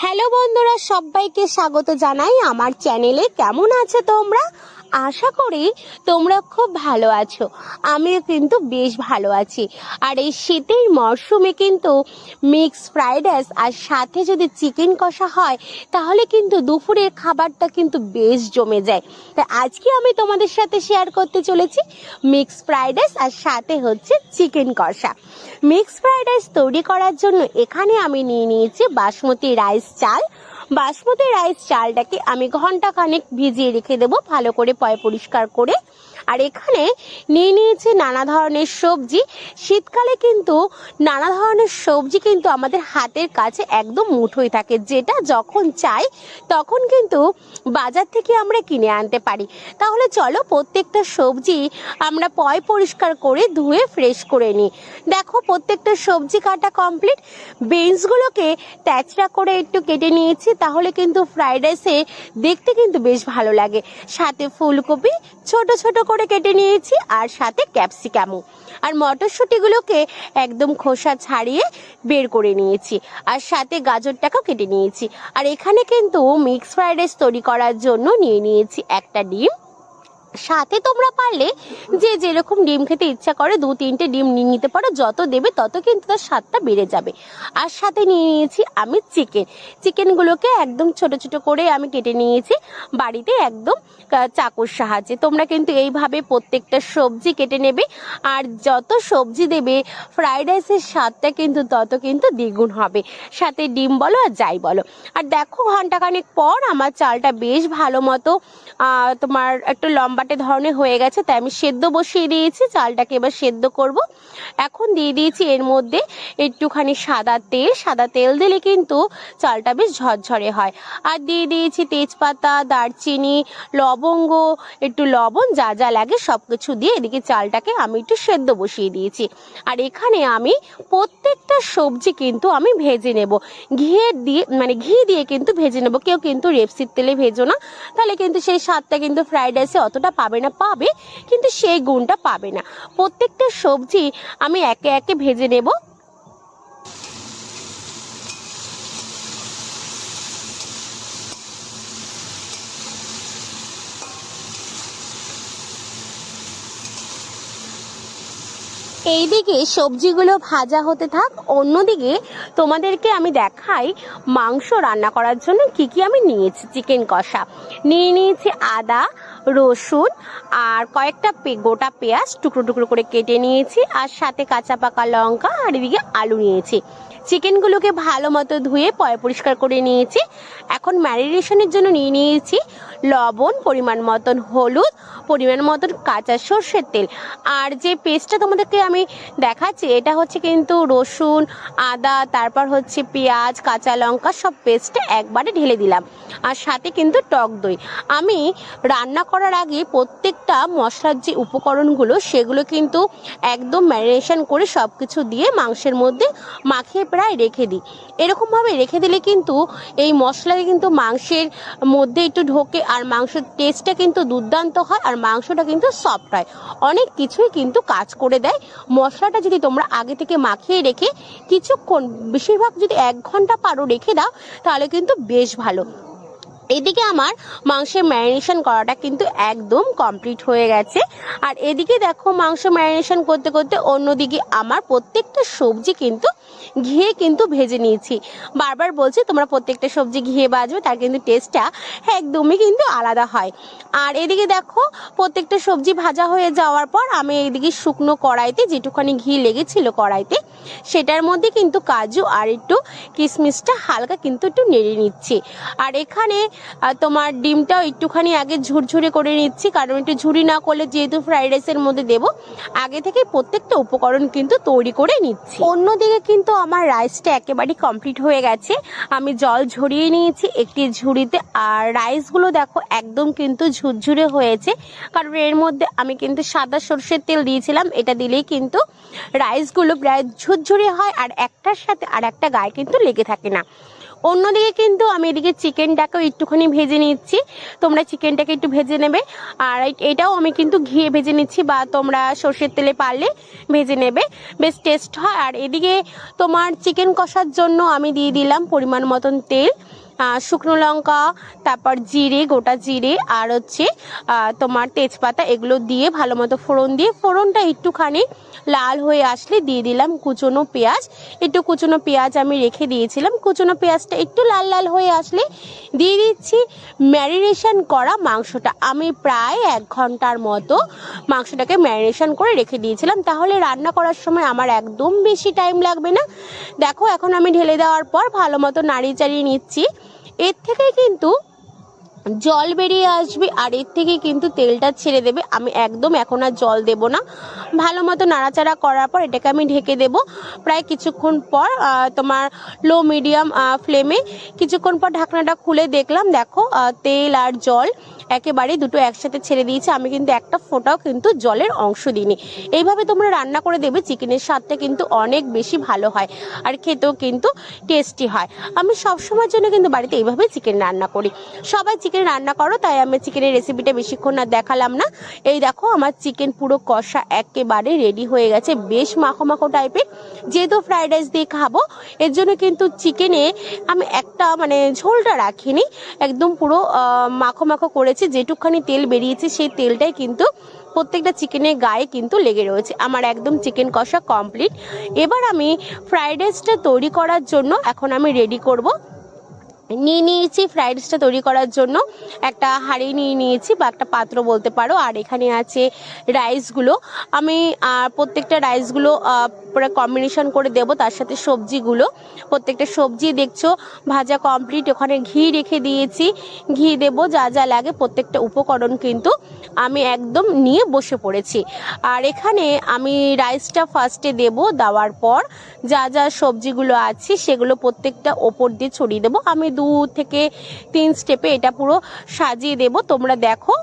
Hello বন্ধুরা সবাইকে স্বাগত জানাই আমার চ্যানেলে। কেমন আছে তোমরা? আশা করি তোমরা খুব ভালো আছো। আমিও কিন্তু বেশ ভালো আছি। আর এই শীতের মরশুমে কিন্তু মিক্স ফ্রাইড রাইস আর সাথে যদি চিকেন কষা হয়, তাহলে কিন্তু দুপুরের খাবারটা কিন্তু বেশ জমে যায়। তাই আজকে আমি তোমাদের সাথে শেয়ার করতে চলেছি মিক্স ফ্রাইড রাইস আর সাথে হচ্ছে চিকেন কষা। মিক্স ফ্রাইড রাইস তৈরি করার জন্য এখানে আমি নিয়ে নিয়েছি বাসমতি রাইস চাল বাসমতি রাইস চালটাকে আমি ঘণ্টা খানেক ভিজিয়ে রেখে দেবো ভালো করে পয় পরিষ্কার করে। আর এখানে নিয়ে নিয়েছি নানা ধরনের সবজি। শীতকালে কিন্তু নানা ধরনের সবজি কিন্তু আমাদের হাতের কাছে একদম মুঠোই থাকে। যেটা যখন চাই, তখন কিন্তু বাজার থেকে আমরা কিনে আনতে পারি। তাহলে চলো প্রত্যেকটা সবজি আমরা পয় পরিষ্কার করে ধুয়ে ফ্রেশ করে নিই। দেখো প্রত্যেকটা সবজি কাটা কমপ্লিট বিনসগুলোকে ট্যাচড়া করে একটু কেটে নিয়েছি, তাহলে কিন্তু ফ্রাইড রাইসে দেখতে কিন্তু বেশ ভালো লাগে। সাথে ফুলকপি, ছোট ছোট করে কেটে নিয়েছি আর সাথে ক্যাপসিকামও। আর মটরশুঁটিগুলোকে একদম খোসা ছাড়িয়ে বের করে নিয়েছি আর সাথে গাজরটাকেও কেটে নিয়েছি। আর এখানে কিন্তু মিক্স ফ্রাইড রাইস তৈরি করার জন্য নিয়ে নিয়েছি একটা ডিম। সাথে তোমরা পারলে যে যেরকম ডিম খেতে ইচ্ছা করে দু তিনটে ডিম নিয়ে নিতে পারো, যত দেবে তত কিন্তু তার স্বাদটা বেড়ে যাবে। আর সাথে নিয়ে নিয়েছি আমি চিকেন। চিকেনগুলোকে একদম ছোট ছোট করে আমি কেটে নিয়েছি বাড়িতে একদম চাকুর সাহায্যে। তোমরা কিন্তু এইভাবে প্রত্যেকটা সবজি কেটে নেবে আর যত সবজি দেবে, ফ্রাইড রাইসের স্বাদটা কিন্তু তত কিন্তু দ্বিগুণ হবে। সাথে ডিম বলো আর যাই বলো। আর দেখো ঘন্টাখানেক পর আমার চালটা বেশ ভালো মতো তোমার একটু লম্বাটে ধরনের হয়ে গেছে, তাই আমি সেদ্ধ বসিয়ে দিয়েছি, চালটাকে এবার সেদ্ধ করব। এখন দিয়ে দিয়েছি এর মধ্যে একটুখানি সাদা তেল সাদা তেল দিলে কিন্তু চালটা বেশ ঝরঝরে হয়। আর দিয়ে দিয়েছি তেজপাতা, দারচিনি, লবঙ্গ, একটু লবণ, যা যা লাগে সব কিছু দিয়ে এদিকে চালটাকে আমি একটু সেদ্ধ বসিয়ে দিয়েছি। আর এখানে আমি প্রত্যেকটা সবজি কিন্তু আমি ভেজে নেব। ঘিয়ের দিয়ে মানে ঘি দিয়ে কিন্তু ভেজে নেব। কেউ কিন্তু রেপসির তেলে ভেজো না। তাহলে কিন্তু সেই স্বাদটা কিন্তু ফ্রাইড রাইসে অতটা পাবে না, পাবে, কিন্তু সেই গুণটা পাবে না। প্রত্যেকটা সবজি আমি একে একে ভেজে নেব। এইদিকে সবজিগুলো ভাজা হতে থাক, অন্যদিকে তোমাদেরকে আমি দেখাই মাংস রান্না করার জন্য কি কি আমি নিয়েছি, চিকেন কষা। নিয়ে নিয়েছি আদা, রসুন আর কয়েকটা গোটা পেঁয়াজ টুকরো টুকরো করে কেটে নিয়েছি আর সাথে কাঁচা পাকা লঙ্কা আর এদিকে আলু নিয়েছি। চিকেনগুলোকে ভালো মতো ধুয়ে পয় পরিষ্কার করে নিয়েছি। এখন ম্যারিনেশনের জন্য নিয়ে নিয়েছি লবণ, পরিমাণ মতন হলুদ, পরিমাণ মতন কাঁচা সর্ষের তেল। আর যে পেস্টটা তোমাদেরকে আমি দেখাচ্ছি, এটা হচ্ছে কিন্তু রসুন, আদা, তারপর হচ্ছে পেঁয়াজ, কাঁচা লঙ্কা, সব পেস্টটা একবারে ঢেলে দিলাম। আর সাথে কিন্তু টক দই। আমি রান্না করার আগে প্রত্যেকটা মশলার যে উপকরণগুলো, সেগুলো কিন্তু একদম ম্যারিনেশন করে সব কিছু দিয়ে মাংসের মধ্যে মাখিয়ে প্রায় রেখে দিই। এরকমভাবে রেখে দিলে কিন্তু এই মশলাটা কিন্তু মাংসের মধ্যে একটু ঢোকে আর মাংসের টেস্টটা কিন্তু দুর্দান্ত হয় আর মাংসটা কিন্তু সফট হয়। অনেক কিছুই কিন্তু কাজ করে দেয়। মশলাটা যদি তোমরা আগে থেকে মাখিয়ে রেখে কিছুক্ষণ, বেশিরভাগ যদি এক ঘণ্টা পারো রেখে দাও, তাহলে কিন্তু বেশ ভালো। এদিকে আমার মাংসের ম্যারিনেশন করাটা কিন্তু একদম কমপ্লিট হয়ে গেছে। আর এদিকে দেখো মাংস ম্যারিনেশন করতে করতে অন্যদিকে আমার প্রত্যেকটা সবজি কিন্তু ঘিয়ে কিন্তু ভেজে নিয়েছি। বারবার বলছি, তোমরা প্রত্যেকটা সবজি ঘিয়ে বাজবে তার কিন্তু টেস্টটা একদমই কিন্তু আলাদা হয়। আর এদিকে দেখো প্রত্যেকটা সবজি ভাজা হয়ে যাওয়ার পর আমি এদিকে শুকনো কড়াইতে যেটুখানি ঘি লেগেছিল কড়াইতে, সেটার মধ্যে কিন্তু কাজু আর একটু কিশমিশটা হালকা কিন্তু একটু নেড়ে নিচ্ছি। আর এখানে আহ, তোমার ডিমটাও একটুখানি আগে ঝুরঝুরে করে নিচ্ছি কারণ একটু ঝুরি না করলে যেহেতু ফ্রাইড রাইসের মধ্যে দেবো আগে থেকে প্রত্যেকটা উপকরণ কিন্তু তৈরি করে নিচ্ছি। অন্যদিকে কিন্তু আমার রাইসটা একেবারেই কমপ্লিট হয়ে গেছে। আমি জল ঝরিয়ে নিয়েছি একটি ঝুড়িতে আর রাইসগুলো দেখো একদম কিন্তু ঝুরঝুরে হয়েছে কারণ এর মধ্যে আমি কিন্তু সাদা সর্ষের তেল দিয়েছিলাম এটা দিলেই কিন্তু রাইসগুলো প্রায় ঝুরঝুরে হয় আর একটার সাথে আর একটা গায়ে কিন্তু লেগে থাকে না। অন্যদিকে কিন্তু আমি এদিকে চিকেনটাকেও একটুখানি ভেজে নিচ্ছি। তোমরা চিকেনটাকে একটু ভেজে নেবে। আর এটাও আমি কিন্তু ঘিয়ে ভেজে নিচ্ছি বা তোমরা সর্ষের তেলে পারলে ভেজে নেবে। বেশ টেস্ট হয়। আর এদিকে তোমার চিকেন কষার জন্য আমি দিয়ে দিলাম পরিমাণ মতন তেল। শুকনো লঙ্কা, তারপর জিরে, গোটা জিরে, আর হচ্ছে তোমার তেজপাতা, এগুলো দিয়ে ভালো মতো ফোড়ন দিয়ে, ফোড়নটা একটুখানি লাল হয়ে আসলে দিয়ে দিলাম কুচনো পেঁয়াজ। একটু কুচনো পেঁয়াজ আমি রেখে দিয়েছিলাম। কুচনো পেঁয়াজটা একটু লাল লাল হয়ে আসলে দিয়ে দিচ্ছি। ম্যারিনেশন করা মাংসটা, আমি প্রায় এক ঘণ্টার মতো মাংসটাকে ম্যারিনেশন করে রেখে দিয়েছিলাম। তাহলে রান্না করার সময় আমার একদম বেশি টাইম লাগবে না। দেখো, এখন আমি ঢেলে দেওয়ার পর ভালো মতো নাড়িয়ে চাড়িয়ে নিচ্ছি। এর থেকে কিন্তু জল বেরিয়ে আসবে আর এর থেকে কিন্তু তেলটা ছেড়ে দেবে। আমি একদম এখন আর জল দেব না। ভালো মতো নাড়াচাড়া করার পর এটাকে আমি ঢেকে দেব। প্রায় কিছুক্ষণ পর তোমার লো মিডিয়াম ফ্লেমে কিছুক্ষণ পর ঢাকনাটা খুলে দেখলাম, দেখো তেল আর জল একেবারে দুটো একসাথে ছেড়ে দিয়েছে। আমি কিন্তু একটা ফোঁটাও কিন্তু জলের অংশ দিইনি। এইভাবে তোমরা রান্না করে দেবে, চিকেনের স্বাদটা কিন্তু অনেক বেশি ভালো হয় আর খেতেও কিন্তু টেস্টি হয়। আমি সব সময়ের জন্য কিন্তু বাড়িতে এইভাবে চিকেন রান্না করি। সবাই চিকেন রান্না করো, তাই আমি চিকেনের রেসিপিটা বেশিক্ষণ আর দেখালাম না। এই দেখো, আমার চিকেন পুরো কষা একেবারে রেডি হয়ে গেছে, বেশ মাখো মাখো টাইপের যেহেতু ফ্রাইড রাইস দিয়ে খাব, এর জন্য কিন্তু চিকেনে আমি একটা মানে ঝোলটা রাখিনি, একদম পুরো মাখো মাখো করেছি, যেটুকখানি তেল বেরিয়েছে সেই তেলটাই কিন্তু প্রত্যেকটা চিকেনের গায়ে কিন্তু লেগে রয়েছে। আমার একদম চিকেন কষা কমপ্লিট এবার আমি ফ্রাইড রাইসটা তৈরি করার জন্য এখন আমি রেডি করব। নিয়ে নিয়েছি ফ্রাইড রাইসটা তৈরি করার জন্য। একটা হাঁড়ি নিয়ে নিয়েছি বা একটা পাত্র বলতে পারো। আর এখানে আছে রাইসগুলো আমি প্রত্যেকটা রাইসগুলো পুরো কম্বিনেশন করে দেব, তার সাথে সবজিগুলো। প্রত্যেকটা সবজি দেখছ, ভাজা কমপ্লিট ওখানে ঘি রেখে দিয়েছি। ঘি দেব, যা যা লাগে, প্রত্যেকটা উপকরণ কিন্তু আমি একদম নিয়ে বসে পড়েছি। আর এখানে আমি রাইসটা ফার্স্টে দেব, দেওয়ার পর যা যা সবজিগুলো আছে, সেগুলো প্রত্যেকটা ওপর দিয়ে ছড়িয়ে দেবো। আমি দু থেকে তিন স্টেপে এটা পুরো সাজিয়ে দেব। তোমরা দেখো।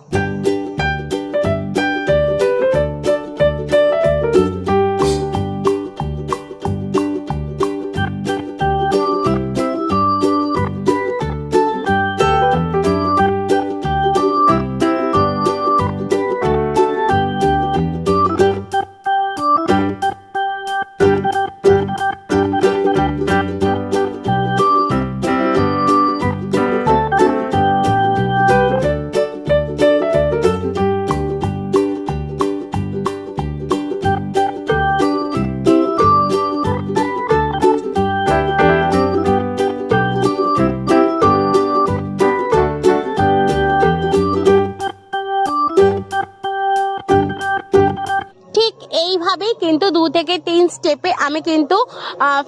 দু থেকে তিন স্টেপে আমি কিন্তু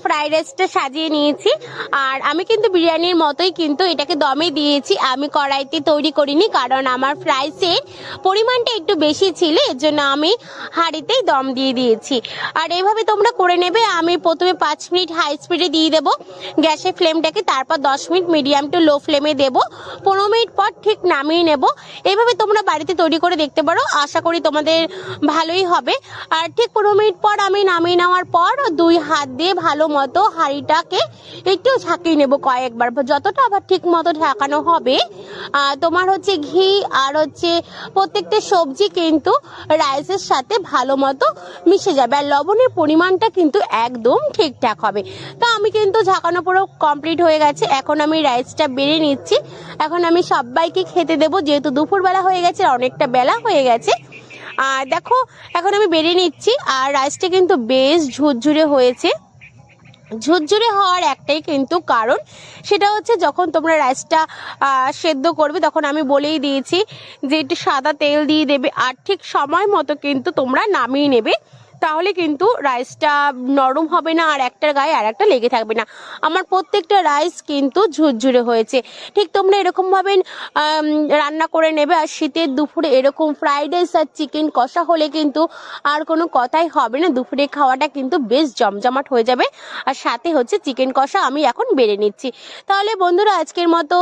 ফ্রাইড রাইসটা সাজিয়ে নিয়েছি। আর আমি কিন্তু বিরিয়ানির মতোই কিন্তু এটাকে দমে দিয়েছি। আমি কড়াইতে তৈরি করিনি কারণ আমার ফ্রাইসের পরিমাণটা একটু বেশি ছিল, এর জন্য আমি হাঁড়িতেই দম দিয়ে দিয়েছি। আর এইভাবে তোমরা করে নেবে, আমি প্রথমে পাঁচ মিনিট হাই স্পিডে দিয়ে দেবো গ্যাসের ফ্লেমটাকে, তারপর দশ মিনিট মিডিয়াম টু লো ফ্লেমে দেবো। পনেরো মিনিট পর ঠিক নামিয়ে নেব। এভাবে তোমরা বাড়িতে তৈরি করে দেখতে পারো। আশা করি তোমাদের ভালোই হবে। আর ঠিক পনেরো মিনিট পর আমি নামিয়ে নেওয়ার পর দুই হাত দিয়ে ভালো মতো হাঁড়িটাকে একটু ঝাঁকিয়ে নেব কয়েকবার। যতটা আবার ঠিক মতো ঢাকানো হবে তোমার হচ্ছে ঘি আর হচ্ছে প্রত্যেকটা সবজি কিন্তু রাইসের সাথে ভালো মতো মিশে যাবে আর লবণের পরিমাণটা কিন্তু একদম ঠিকঠাক হবে। তো আমি কিন্তু ঝাঁকানো পুরো কমপ্লিট হয়ে গেছে। এখন আমি রাইসটা বেড়ে নিচ্ছি। এখন আমি সবাইকে খেতে দেবো, যেহেতু দুপুরবেলা হয়ে গেছে অনেকটা বেলা হয়ে গেছে। আর দেখো, এখন আমি বেরিয়ে নিচ্ছি। আর রাইসটা কিন্তু বেশ ঝুরঝুরে হয়েছে। ঝুরঝুরে হওয়ার একটাই কিন্তু কারণ, সেটা হচ্ছে যখন তোমরা রাইসটা সেদ্ধ করবে, তখন আমি বলেই দিয়েছি যে একটু সাদা তেল দিয়ে দেবে। আর ঠিক সময় মতো কিন্তু তোমরা নামিয়ে নেবে। তাহলে কিন্তু রাইসটা নরম হবে না, আর একটার গায়ে আর একটা লেগে থাকবে না। আমার প্রত্যেকটা রাইস কিন্তু ঝুরঝুরে হয়েছে। ঠিক তোমরা এরকমভাবে রান্না করে নেবে। আর শীতের দুপুরে এরকম ফ্রাইড রাইস আর চিকেন কষা হলে কিন্তু আর কোনো কথাই হবে না। দুপুরে খাওয়াটা কিন্তু বেশ জমজমাট হয়ে যাবে। আর সাথে হচ্ছে চিকেন কষা আমি এখন বেড়ে নিচ্ছি। তাহলে বন্ধুরা, আজকের মতো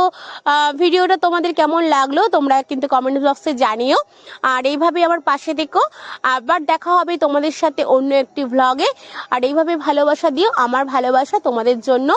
ভিডিওটা তোমাদের কেমন লাগল তোমরা কিন্তু কমেন্ট বক্সে জানিও। আর এইভাবে আমার পাশে দেখো আবার দেখা হবে তোমাদের সাথে অন্য একটি ভ্লগে আর এইভাবে ভালোবাসা দিও আমার ভালোবাসা তোমাদের জন্য।